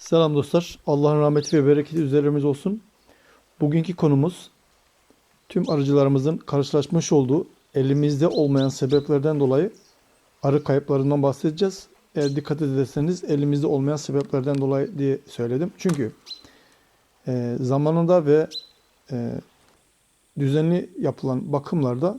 Selam dostlar. Allah'ın rahmeti ve bereketi üzerimiz olsun. Bugünkü konumuz tüm arıcılarımızın karşılaşmış olduğu elimizde olmayan sebeplerden dolayı arı kayıplarından bahsedeceğiz. Eğer dikkat ederseniz elimizde olmayan sebeplerden dolayı diye söyledim. Çünkü e, zamanında ve e, düzenli yapılan bakımlarda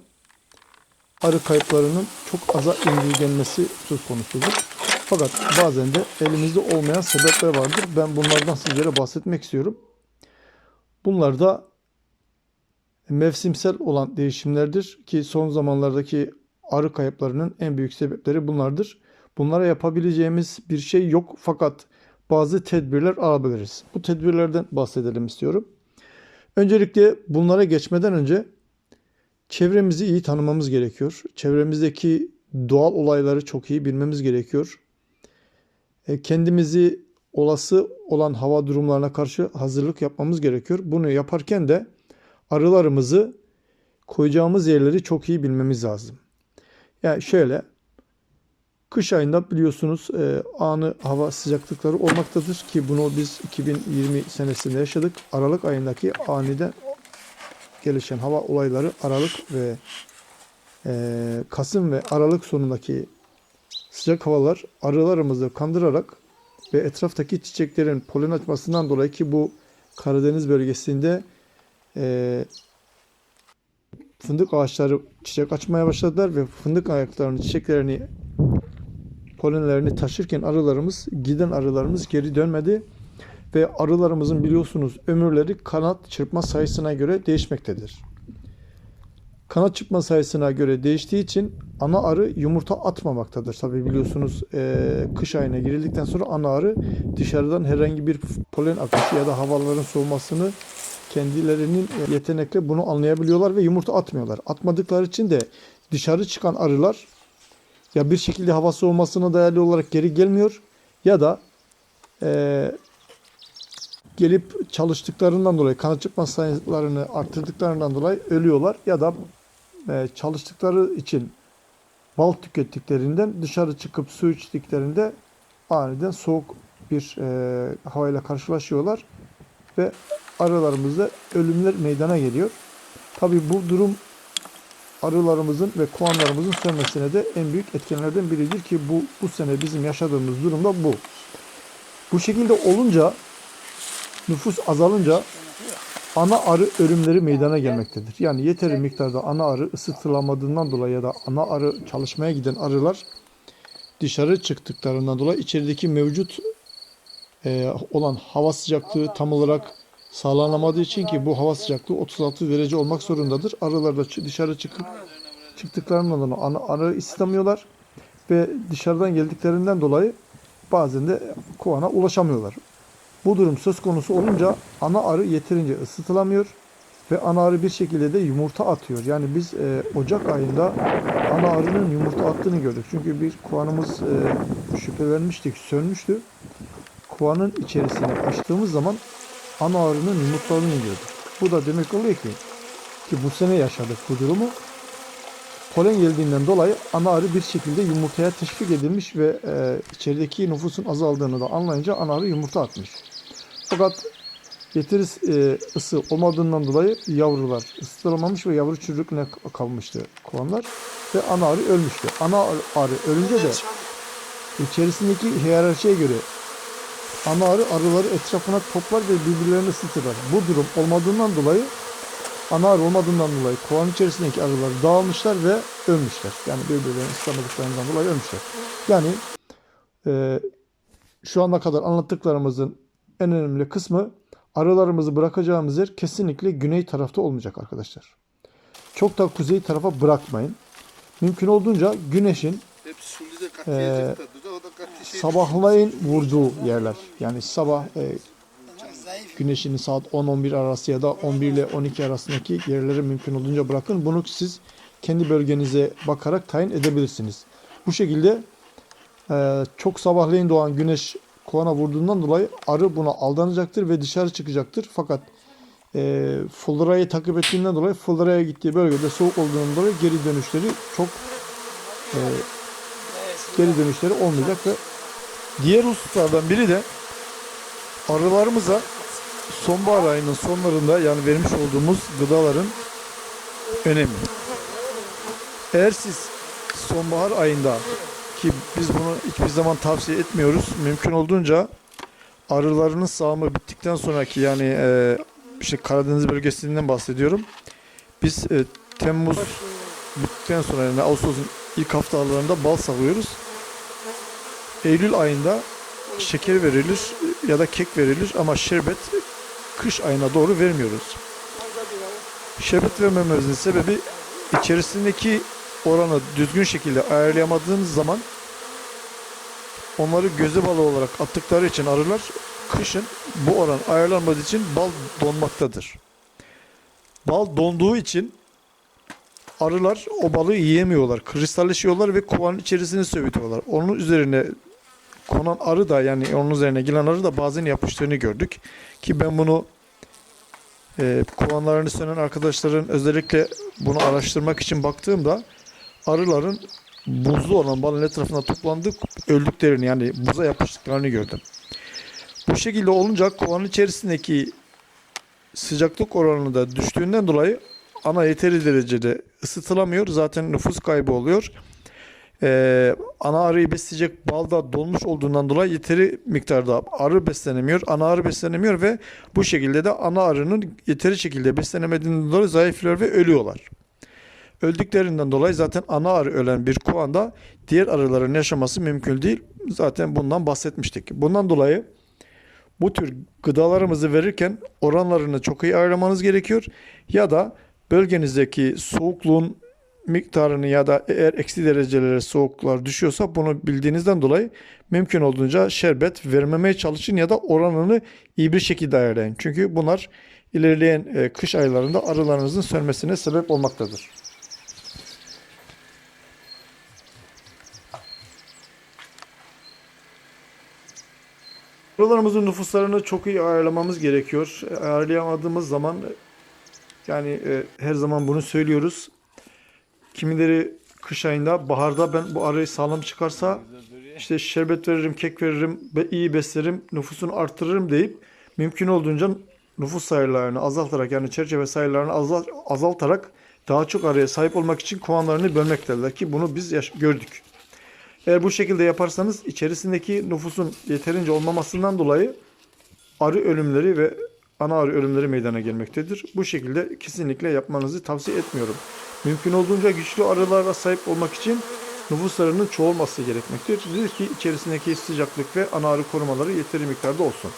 arı kayıplarının çok aza indirgenmesi söz konusudur. Fakat bazen de elimizde olmayan sebepler vardır. Ben bunlardan sizlere bahsetmek istiyorum. Bunlar da mevsimsel olan değişimlerdir ki son zamanlardaki arı kayıplarının en büyük sebepleri bunlardır. Bunlara yapabileceğimiz bir şey yok fakat bazı tedbirler alabiliriz. Bu tedbirlerden bahsedelim istiyorum. Öncelikle bunlara geçmeden önce çevremizi iyi tanımamız gerekiyor. Çevremizdeki doğal olayları çok iyi bilmemiz gerekiyor. E, kendimizi olası olan hava durumlarına karşı hazırlık yapmamız gerekiyor. Bunu yaparken de arılarımızı koyacağımız yerleri çok iyi bilmemiz lazım. Yani şöyle kış ayında biliyorsunuz e, anı hava sıcaklıkları olmaktadır ki bunu biz 2020 senesinde yaşadık. Aralık ayındaki aniden gelişen hava olayları Aralık ve e, Kasım ve Aralık sonundaki sıcak havalar arılarımızı kandırarak ve etraftaki çiçeklerin polen açmasından dolayı ki bu Karadeniz bölgesinde e, fındık ağaçları çiçek açmaya başladılar ve fındık ayaklarını, çiçeklerini, polenlerini taşırken arılarımız, giden arılarımız geri dönmedi ve arılarımızın biliyorsunuz ömürleri kanat çırpma sayısına göre değişmektedir. Kanat çırpma sayısına göre değiştiği için ana arı yumurta atmamaktadır. Tabi biliyorsunuz e, kış ayına girildikten sonra ana arı dışarıdan herhangi bir polen akışı ya da havaların soğumasını kendilerinin yetenekle bunu anlayabiliyorlar ve yumurta atmıyorlar. Atmadıkları için de dışarı çıkan arılar ya bir şekilde hava soğumasına dayalı olarak geri gelmiyor ya da e, gelip çalıştıklarından dolayı kanat çırpma sayılarını arttırdıklarından dolayı ölüyorlar ya da e, çalıştıkları için bal tükettiklerinden dışarı çıkıp su içtiklerinde aniden soğuk bir e, havayla karşılaşıyorlar ve arılarımızda ölümler meydana geliyor. Tabi bu durum arılarımızın ve kovanlarımızın sönmesine de en büyük etkenlerden biridir ki bu bu sene bizim yaşadığımız durumda bu. Bu şekilde olunca nüfus azalınca ana arı ölümleri meydana gelmektedir. Yani yeteri miktarda ana arı ısıtılamadığından dolayı ya da ana arı çalışmaya giden arılar dışarı çıktıklarından dolayı içerideki mevcut e, olan hava sıcaklığı tam olarak sağlanamadığı için ki bu hava sıcaklığı 36 derece olmak zorundadır. Arılar da dışarı çıkıp çıktıklarından dolayı ana arı istemiyorlar ve dışarıdan geldiklerinden dolayı bazen de kovana ulaşamıyorlar. Bu durum söz konusu olunca ana arı yeterince ısıtılamıyor ve ana arı bir şekilde de yumurta atıyor. Yani biz e, Ocak ayında ana arının yumurta attığını gördük. Çünkü bir kovanımız e, şüphelenmiştik, sönmüştü. Kovanın içerisine açtığımız zaman ana arının yumurtladığını gördük. Bu da demek oluyor ki ki bu sene yaşadık bu durumu. Polen geldiğinden dolayı ana arı bir şekilde yumurtaya teşvik edilmiş ve e, içerideki nüfusun azaldığını da anlayınca ana arı yumurta atmış. Fakat yeteri e, ısı olmadığından dolayı yavrular ısıtılamamış ve yavru çürükle kalmıştı kovanlar ve ana arı ölmüştü. Ana arı ölünce de içerisindeki hiyerarşiye göre ana arı arıları etrafına toplar ve birbirlerini ısıtırlar. Bu durum olmadığından dolayı ana arı olmadığından dolayı kovan içerisindeki arılar dağılmışlar ve ölmüşler. Yani birbirlerini ısıtamadıklarından dolayı ölmüşler. Yani e, şu ana kadar anlattıklarımızın en önemli kısmı arılarımızı bırakacağımız yer kesinlikle güney tarafta olmayacak arkadaşlar. Çok da kuzey tarafa bırakmayın. Mümkün olduğunca güneşin şey sabahlayın vurduğu yerler. Yani sabah e, güneşin saat 10-11 arası ya da 11 ile 12 arasındaki yerleri mümkün olduğunca bırakın. Bunu siz kendi bölgenize bakarak tayin edebilirsiniz. Bu şekilde e, çok sabahleyin doğan güneş kovana vurduğundan dolayı arı buna aldanacaktır ve dışarı çıkacaktır. Fakat e, fuldırayı takip ettiğinden dolayı fuldıraya gittiği bölgede soğuk olduğundan dolayı geri dönüşleri çok e, geri dönüşleri olmayacak ve diğer hususlardan biri de arılarımıza sonbahar ayının sonlarında yani vermiş olduğumuz gıdaların önemi. Eğer siz sonbahar ayında ki biz bunu hiçbir zaman tavsiye etmiyoruz. Mümkün olduğunca arılarının sağımı bittikten sonraki yani e, işte Karadeniz bölgesinden bahsediyorum. Biz e, Temmuz bittikten sonra yani Ağustos'un ilk haftalarında bal salıyoruz. Eylül ayında şeker verilir ya da kek verilir ama şerbet kış ayına doğru vermiyoruz. Şerbet vermememizin sebebi içerisindeki oranı düzgün şekilde ayarlayamadığınız zaman onları göze balı olarak attıkları için arılar kışın bu oran ayarlanmadığı için bal donmaktadır. Bal donduğu için arılar o balığı yiyemiyorlar. Kristalleşiyorlar ve kovanın içerisine sövütüyorlar. Onun üzerine konan arı da yani onun üzerine gelen arı da bazen yapıştığını gördük. Ki ben bunu e, kovanlarını sönen arkadaşların özellikle bunu araştırmak için baktığımda arıların buzlu olan balın etrafında toplandık öldüklerini yani buza yapıştıklarını gördüm. Bu şekilde olunca kovanın içerisindeki sıcaklık oranı da düştüğünden dolayı ana yeteri derecede ısıtılamıyor. Zaten nüfus kaybı oluyor. Ee, ana arıyı besleyecek balda dolmuş olduğundan dolayı yeteri miktarda arı beslenemiyor. Ana arı beslenemiyor ve bu şekilde de ana arının yeteri şekilde beslenemediğinden dolayı zayıflıyor ve ölüyorlar. Öldüklerinden dolayı zaten ana arı ölen bir kovanda diğer arıların yaşaması mümkün değil. Zaten bundan bahsetmiştik. Bundan dolayı bu tür gıdalarımızı verirken oranlarını çok iyi ayarlamanız gerekiyor. Ya da bölgenizdeki soğukluğun miktarını ya da eğer eksi derecelere soğuklar düşüyorsa bunu bildiğinizden dolayı mümkün olduğunca şerbet vermemeye çalışın ya da oranını iyi bir şekilde ayarlayın. Çünkü bunlar ilerleyen e, kış aylarında arılarınızın sönmesine sebep olmaktadır. Arılarımızın nüfuslarını çok iyi ayarlamamız gerekiyor. E, Ayarlayamadığımız zaman yani e, her zaman bunu söylüyoruz. Kimileri kış ayında, baharda ben bu arıyı sağlam çıkarsa işte şerbet veririm, kek veririm, ve iyi beslerim, nüfusunu artırırım deyip mümkün olduğunca nüfus sayılarını azaltarak yani çerçeve sayılarını azalt, azaltarak daha çok arıya sahip olmak için kovanlarını bölmektedirler ki bunu biz gördük. Eğer bu şekilde yaparsanız içerisindeki nüfusun yeterince olmamasından dolayı arı ölümleri ve ana arı ölümleri meydana gelmektedir. Bu şekilde kesinlikle yapmanızı tavsiye etmiyorum. Mümkün olduğunca güçlü arılara sahip olmak için nüfuslarının çoğalması gerekmektedir ki içerisindeki sıcaklık ve ana arı korumaları yeteri miktarda olsun.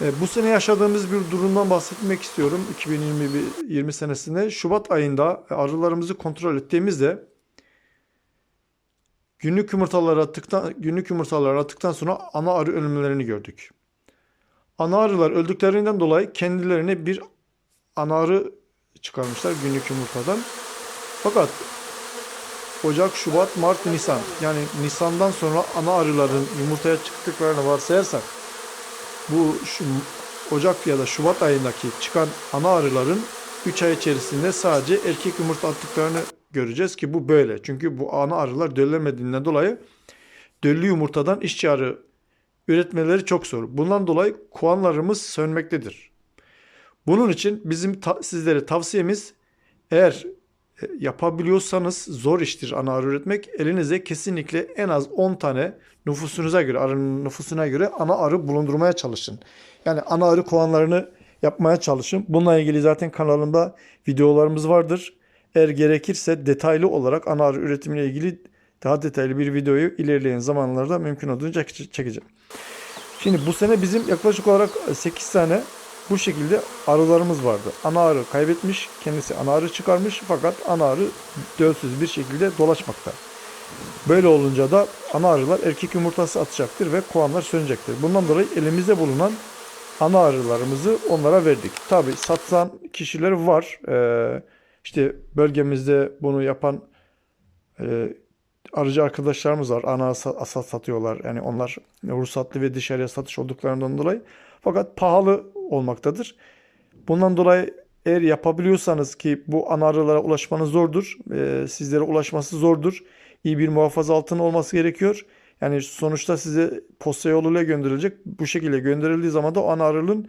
E, Bu sene yaşadığımız bir durumdan bahsetmek istiyorum. 2020 senesinde Şubat ayında arılarımızı kontrol ettiğimizde günlük yumurtaları attıktan günlük yumurtaları attıktan sonra ana arı ölümlerini gördük. Ana arılar öldüklerinden dolayı kendilerine bir ana arı çıkarmışlar günlük yumurtadan. Fakat Ocak, Şubat, Mart, Nisan yani Nisan'dan sonra ana arıların yumurtaya çıktıklarını varsayarsak bu şu Ocak ya da Şubat ayındaki çıkan ana arıların 3 ay içerisinde sadece erkek yumurta attıklarını göreceğiz ki bu böyle. Çünkü bu ana arılar döllemediğinden dolayı döllü yumurtadan işçi arı üretmeleri çok zor. Bundan dolayı kovanlarımız sönmektedir. Bunun için bizim ta- sizlere tavsiyemiz eğer e, yapabiliyorsanız zor iştir ana arı üretmek. Elinize kesinlikle en az 10 tane nüfusunuza göre, arının nüfusuna göre ana arı bulundurmaya çalışın. Yani ana arı kovanlarını yapmaya çalışın. Bununla ilgili zaten kanalımda videolarımız vardır. Eğer gerekirse detaylı olarak ana arı üretimiyle ilgili daha detaylı bir videoyu ilerleyen zamanlarda mümkün olduğunca çekeceğim. Şimdi bu sene bizim yaklaşık olarak 8 tane bu şekilde arılarımız vardı. Ana arı kaybetmiş, kendisi ana arı çıkarmış fakat ana arı dölsüz bir şekilde dolaşmakta. Böyle olunca da ana arılar erkek yumurtası atacaktır ve kovanlar sönecektir. Bundan dolayı elimizde bulunan ana arılarımızı onlara verdik. Tabi satan kişiler var. Ee, işte bölgemizde bunu yapan e, arıcı arkadaşlarımız var. Ana asa- asat satıyorlar. Yani onlar ruhsatlı ve dışarıya satış olduklarından dolayı. Fakat pahalı olmaktadır. Bundan dolayı eğer yapabiliyorsanız ki bu ana arılara ulaşmanız zordur. e, sizlere ulaşması zordur. İyi bir muhafaza altına olması gerekiyor. Yani sonuçta size posta yoluyla gönderilecek. Bu şekilde gönderildiği zaman da o ana arılığın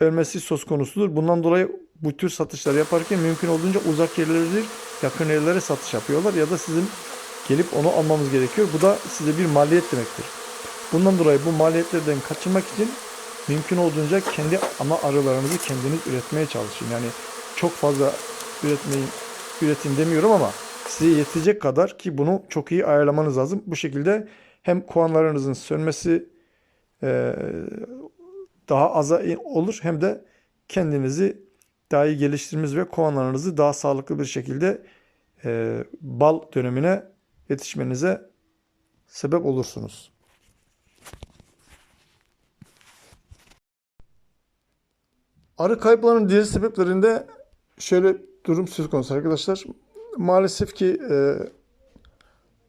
ölmesi söz konusudur. Bundan dolayı bu tür satışlar yaparken mümkün olduğunca uzak yerlere değil, yakın yerlere satış yapıyorlar ya da sizin gelip onu almamız gerekiyor. Bu da size bir maliyet demektir. Bundan dolayı bu maliyetlerden kaçınmak için mümkün olduğunca kendi ana arılarınızı kendiniz üretmeye çalışın. Yani çok fazla üretmeyin, üretin demiyorum ama size yetecek kadar ki bunu çok iyi ayarlamanız lazım. Bu şekilde hem kovanlarınızın sönmesi eee, daha aza olur hem de kendinizi daha iyi geliştirmeniz ve kovanlarınızı daha sağlıklı bir şekilde eee, bal dönemine yetişmenize sebep olursunuz. Arı kayıplarının diğer sebeplerinde şöyle durum söz konusu arkadaşlar. Maalesef ki e,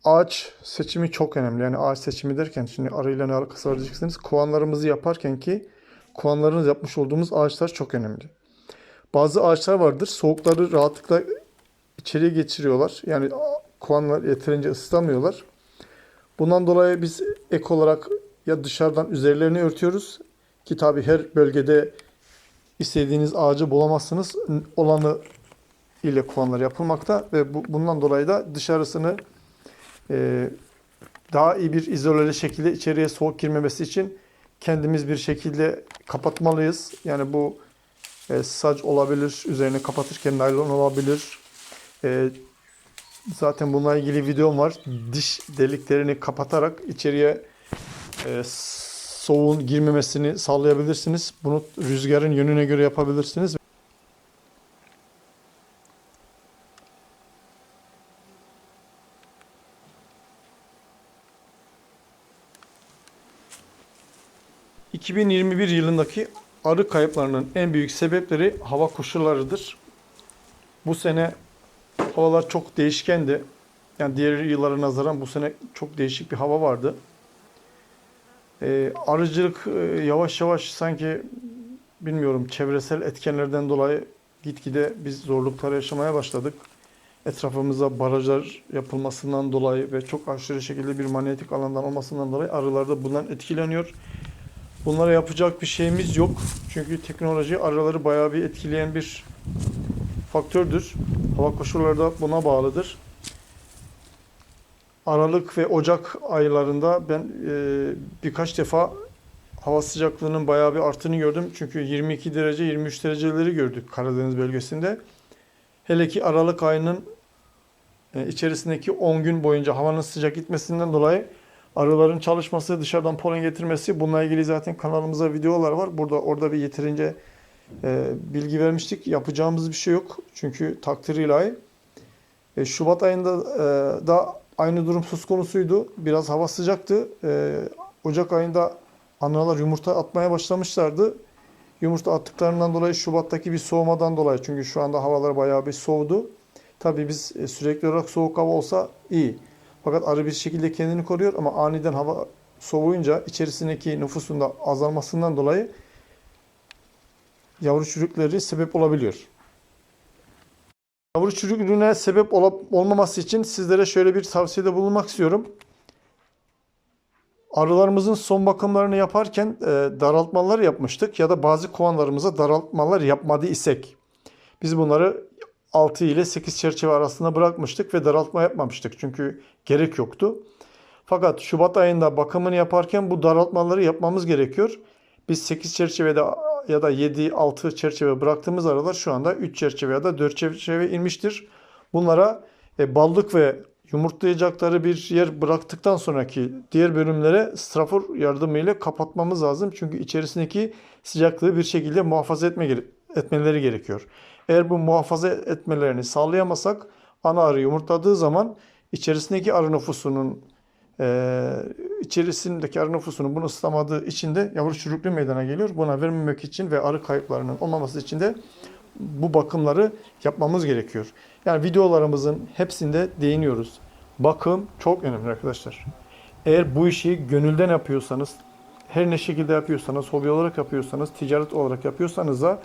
ağaç seçimi çok önemli. Yani ağaç seçimi derken şimdi arıyla ne alakası var diyeceksiniz. Kovanlarımızı yaparken ki kovanlarınız yapmış olduğumuz ağaçlar çok önemli. Bazı ağaçlar vardır. Soğukları rahatlıkla içeriye geçiriyorlar. Yani kovanlar yeterince ısıtamıyorlar. Bundan dolayı biz ek olarak ya dışarıdan üzerlerini örtüyoruz ki tabi her bölgede istediğiniz ağacı bulamazsınız. Olanı ile kovanlar yapılmakta ve bu, bundan dolayı da dışarısını e, daha iyi bir izoleli şekilde içeriye soğuk girmemesi için kendimiz bir şekilde kapatmalıyız. Yani bu e, saç olabilir, üzerine kapatırken naylon olabilir. E, zaten bununla ilgili videom var. Diş deliklerini kapatarak içeriye e, soğuğun girmemesini sağlayabilirsiniz. Bunu rüzgarın yönüne göre yapabilirsiniz. ...2021 yılındaki arı kayıplarının en büyük sebepleri hava koşullarıdır. Bu sene havalar çok değişkendi. Yani diğer yıllara nazaran bu sene çok değişik bir hava vardı. Ee, arıcılık e, yavaş yavaş sanki bilmiyorum çevresel etkenlerden dolayı gitgide biz zorluklar yaşamaya başladık. Etrafımıza barajlar yapılmasından dolayı ve çok aşırı şekilde bir manyetik alandan olmasından dolayı arılar da bundan etkileniyor. Bunlara yapacak bir şeyimiz yok. Çünkü teknoloji arıları bayağı bir etkileyen bir faktördür. Hava koşulları da buna bağlıdır. Aralık ve Ocak aylarında ben e, birkaç defa hava sıcaklığının bayağı bir arttığını gördüm. Çünkü 22 derece 23 dereceleri gördük Karadeniz bölgesinde. Hele ki Aralık ayının e, içerisindeki 10 gün boyunca havanın sıcak gitmesinden dolayı arıların çalışması, dışarıdan polen getirmesi bununla ilgili zaten kanalımıza videolar var. Burada orada bir yeterince e, bilgi vermiştik. Yapacağımız bir şey yok. Çünkü takdir ilahi. E, Şubat ayında e, da aynı durum söz konusuydu. Biraz hava sıcaktı. E, Ocak ayında analar yumurta atmaya başlamışlardı. Yumurta attıklarından dolayı Şubat'taki bir soğumadan dolayı çünkü şu anda havalar bayağı bir soğudu. Tabii biz e, sürekli olarak soğuk hava olsa iyi. Fakat arı bir şekilde kendini koruyor ama aniden hava soğuyunca içerisindeki nüfusun da azalmasından dolayı yavru çürükleri sebep olabiliyor. Yavru çürüklüğüne sebep olup olmaması için sizlere şöyle bir tavsiyede bulunmak istiyorum. Arılarımızın son bakımlarını yaparken e, daraltmalar yapmıştık ya da bazı kovanlarımıza daraltmalar yapmadı isek biz bunları 6 ile 8 çerçeve arasında bırakmıştık ve daraltma yapmamıştık çünkü gerek yoktu. Fakat Şubat ayında bakımını yaparken bu daraltmaları yapmamız gerekiyor. Biz 8 çerçevede ya da 7-6 çerçeve bıraktığımız aralar şu anda 3 çerçeve ya da 4 çerçeve inmiştir. Bunlara e, ballık ve yumurtlayacakları bir yer bıraktıktan sonraki diğer bölümlere strafor yardımıyla kapatmamız lazım. Çünkü içerisindeki sıcaklığı bir şekilde muhafaza etme, etmeleri gerekiyor. Eğer bu muhafaza etmelerini sağlayamasak ana arı yumurtladığı zaman içerisindeki arı nüfusunun e, içerisindeki arı nüfusunun bunu ıslamadığı için de yavru çürüklüğü meydana geliyor. Buna vermemek için ve arı kayıplarının olmaması için de bu bakımları yapmamız gerekiyor. Yani videolarımızın hepsinde değiniyoruz. Bakım çok önemli arkadaşlar. Eğer bu işi gönülden yapıyorsanız, her ne şekilde yapıyorsanız, hobi olarak yapıyorsanız, ticaret olarak yapıyorsanız da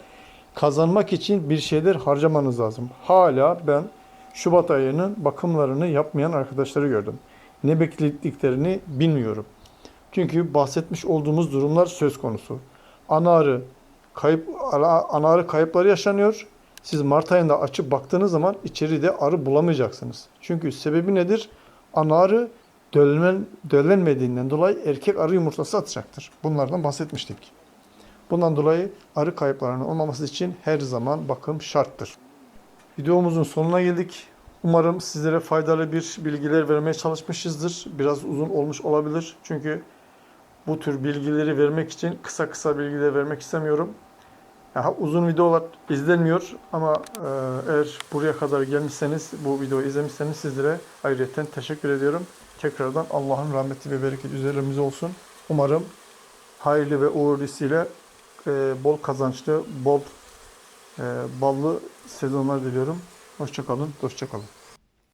kazanmak için bir şeyler harcamanız lazım. Hala ben Şubat ayının bakımlarını yapmayan arkadaşları gördüm. Ne beklediklerini bilmiyorum. Çünkü bahsetmiş olduğumuz durumlar söz konusu. Ana arı kayıp ana arı kayıpları yaşanıyor. Siz Mart ayında açıp baktığınız zaman içeride arı bulamayacaksınız. Çünkü sebebi nedir? Ana arı döllen, döllenmediğinden dolayı erkek arı yumurtası atacaktır. Bunlardan bahsetmiştik. Bundan dolayı arı kayıplarının olmaması için her zaman bakım şarttır. Videomuzun sonuna geldik. Umarım sizlere faydalı bir bilgiler vermeye çalışmışızdır. Biraz uzun olmuş olabilir. Çünkü bu tür bilgileri vermek için kısa kısa bilgiler vermek istemiyorum. Daha uzun videolar izlenmiyor ama e, eğer buraya kadar gelmişseniz, bu videoyu izlemişseniz sizlere ayrıca teşekkür ediyorum. Tekrardan Allah'ın rahmeti ve bereketi üzerimize olsun. Umarım hayırlı ve uğurlısıyla e, bol kazançlı, bol e, ballı sezonlar diliyorum. Hoşçakalın, hoşçakalın.